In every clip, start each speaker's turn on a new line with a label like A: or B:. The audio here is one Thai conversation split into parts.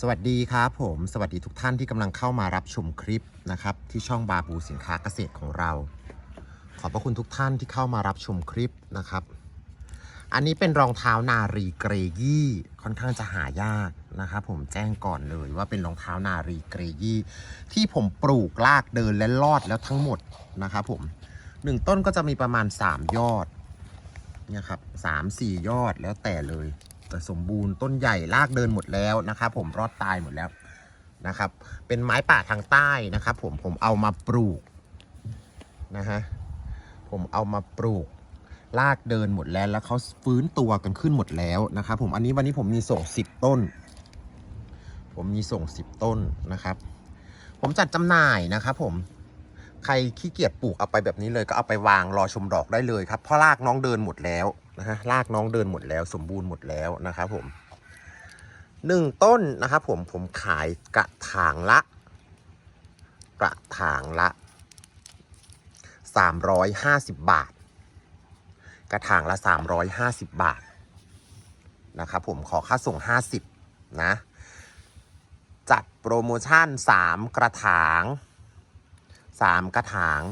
A: สวัสดีครับผม สวัสดีทุกท่านที่กำลังเข้ามารับชมคลิปนะครับ ที่ช่องบาบูสินค้าเกษตรของเรา ขอบพระคุณทุกท่านที่เข้ามารับชมคลิปนะครับ อันนี้เป็นรองเท้านารีเกรยี่ค่อนข้างจะหายากนะครับผมแจ้งก่อนเลยว่าเป็นรองเท้านารีเกรยี่ ที่ผมปลูกลากเดินและรอดแล้วทั้งหมดนะครับผมหนึ่งต้นก็จะมีประมาณ 3 ยอดเนี่ยครับสามสี่ยอดแล้วแต่เลย แต่สมบูรณ์ต้นใหญ่ลากเดินหมดแล้วนะครับ ผมรอดตายหมดแล้วนะครับ เป็นไม้ป่าทางใต้นะครับ ผมผมเอามาปลูกนะฮะผมเอามาปลูกลากเดินหมดแล้วแล้วเขาฟื้นตัวกันขึ้นหมดแล้วนะครับ ผมอันนี้วันนี้ผมมีส่ง10ต้น ผมมีส่ง10ต้นนะครับ ผมจัดจำหน่ายนะครับผมใครขี้เกียจปลูกเอาไปแบบนี้เลยก็เอาไปวางรอชมดอกได้เลยครับเพราะรากน้องเดินหมดแล้ว นะฮะรากน้องเดินหมดแล้ว สมบูรณ์หมดแล้วนะครับผมหนึ่งต้นนะครับผมผมขายกระถางละ กระถางละ 350 บาท กระถางละ 350 บาทนะครับผมขอค่าส่ง 50 นะ จัดโปรโมชั่น 3 กระถาง 3 กระถาง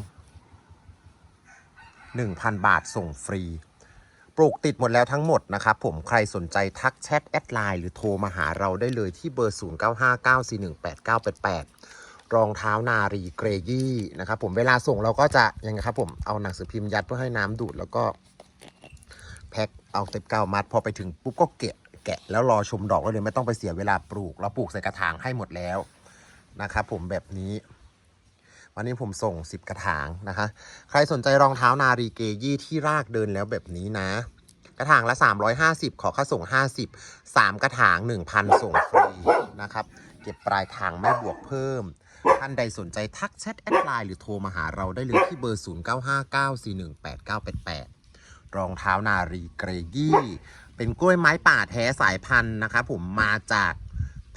A: 1,000 บาทส่งฟรี ปลูกติดหมดแล้วทั้งหมดนะครับผมใครสนใจทักแชทแอดไลน์หรือโทรมาหาเราได้เลยที่เบอร์ 0959418988 รองเท้านารีเกรยี่นะครับผมเวลาส่งเราก็จะยังไงครับผมเอาหนังสือพิมพ์ยัดเพื่อให้น้ำดูดแล้วก็แพ็คเอาเต็ปเก้ามัด พอไปถึงปุ๊บก็แกะแกะแล้วรอชมดอกแล้เลยไม่ต้องไปเสียเวลาปลูก เราปลูกใส่กระถางให้หมดแล้วนะครับผมแบบนี้ วันนี้ผมส่ง 10 กระถางนะคะ ใครสนใจรองเท้านารีเกยี่ที่รากเดินแล้วแบบนี้นะ กระถางละ 350 ขอค่าส่ง 50 3 กระถาง 1,000 ส่งฟรีนะครับ เก็บปลายทางไม่บวกเพิ่ม ท่านใดสนใจทักแชทแอดไลน์หรือโทรมาหาเราได้เลยที่เบอร์ 0959418988 รองเท้านารีเกรยี่ เป็นกล้วยไม้ป่าแท้สายพันธุ์นะครับผมมาจาก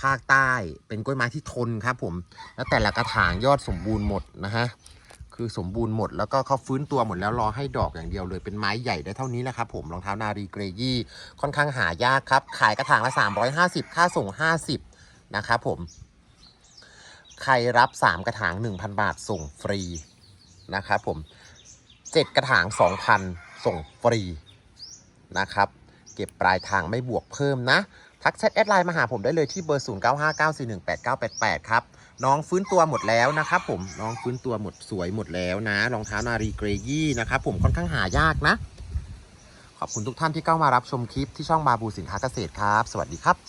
A: ภาคใต้เป็นกล้วยไม้ที่ทนครับผม แล้วแต่ละกระถางยอดสมบูรณ์หมดนะฮะ คือสมบูรณ์หมดแล้วก็เขาฟื้นตัวหมดแล้วรอให้ดอกอย่างเดียวเลย เป็นไม้ใหญ่ได้เท่านี้แหละครับผม รองเท้านารีเกรยี่ค่อนข้างหายากครับ ขายกระถางละ 350 ค่าส่ง 50 นะครับผม ใครรับ 3 กระถาง 1,000 บาทส่งฟรีนะครับผม 7 กระถาง 2,000 ส่งฟรีนะครับ เก็บปลายทางไม่บวกเพิ่มนะ ทักแชทแอดไลน์มาหาผมได้เลยที่เบอร์ 0959418988 ครับ น้องฟื้นตัวหมดแล้วนะครับผมน้องฟื้นตัวหมดสวยหมดแล้วนะรองเท้านารีเกรยี่นะครับผมค่อนข้างหายากนะ ขอบคุณทุกท่านที่เข้ามารับชมคลิปที่ช่องบาบูสินค้าเกษตรครับ สวัสดีครับ